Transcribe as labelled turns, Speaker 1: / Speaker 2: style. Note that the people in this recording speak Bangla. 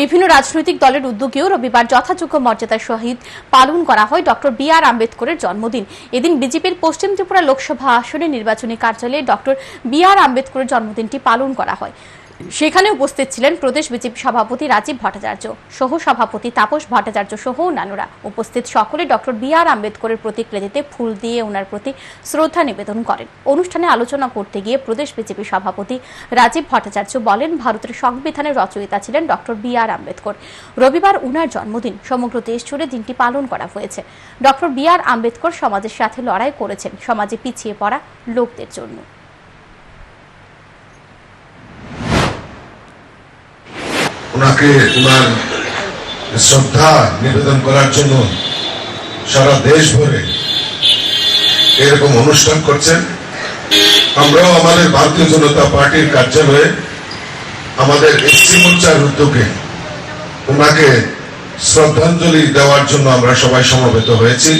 Speaker 1: বিভিন্ন রাজনৈতিক দলের উদ্যোগেও রবিবার যথাযোগ্য মর্যাদার সহিত পালন করা হয় ডক্টর বি আর আম্বেদকরের জন্মদিন। এদিন বিজেপির পশ্চিম ত্রিপুরা লোকসভা আসনে নির্বাচনী কার্যালয়ে ডক্টর বি আর আম্বেদকরের জন্মদিনটি পালন করা হয়। সেখানে উপস্থিত ছিলেন প্রদেশ বিজেপি সভাপতি রাজীব ভট্টাচার্য, সহ সভাপতি তাপস ভট্টাচার্য সহ অন্যান্যরা। উপস্থিত সকলে ডক্টর বি আর আম্বেদকরের প্রতিকৃতিতে ফুল দিয়ে ওনার প্রতি শ্রদ্ধা নিবেদন করেন। অনুষ্ঠানে আলোচনা করতে গিয়ে প্রদেশ বিজেপি সভাপতি রাজীব ভট্টাচার্য বলেন, ভারতের সংবিধানের রচয়িতা ছিলেন ডক্টর বি আর আম্বেদকর। রবিবার উনার জন্মদিন, সমগ্র দেশ জুড়ে দিনটি পালন করা হয়েছে। ডক্টর বি আর আম্বেদকর সমাজের সাথে লড়াই করেছেন, সমাজে পিছিয়ে পড়া লোকদের জন্য।
Speaker 2: ওনাকে ওনার শ্রদ্ধা নিবেদন করার জন্য সারা দেশ ভরে এরকম অনুষ্ঠান করছেন। আমরাও আমাদের ভারতীয় জনতা পার্টির কার্যালয়ে আমাদের এসসি মোর্চার উদ্যোগে ওনাকে শ্রদ্ধাঞ্জলি দেওয়ার জন্য আমরা সবাই সমবেত হয়েছি।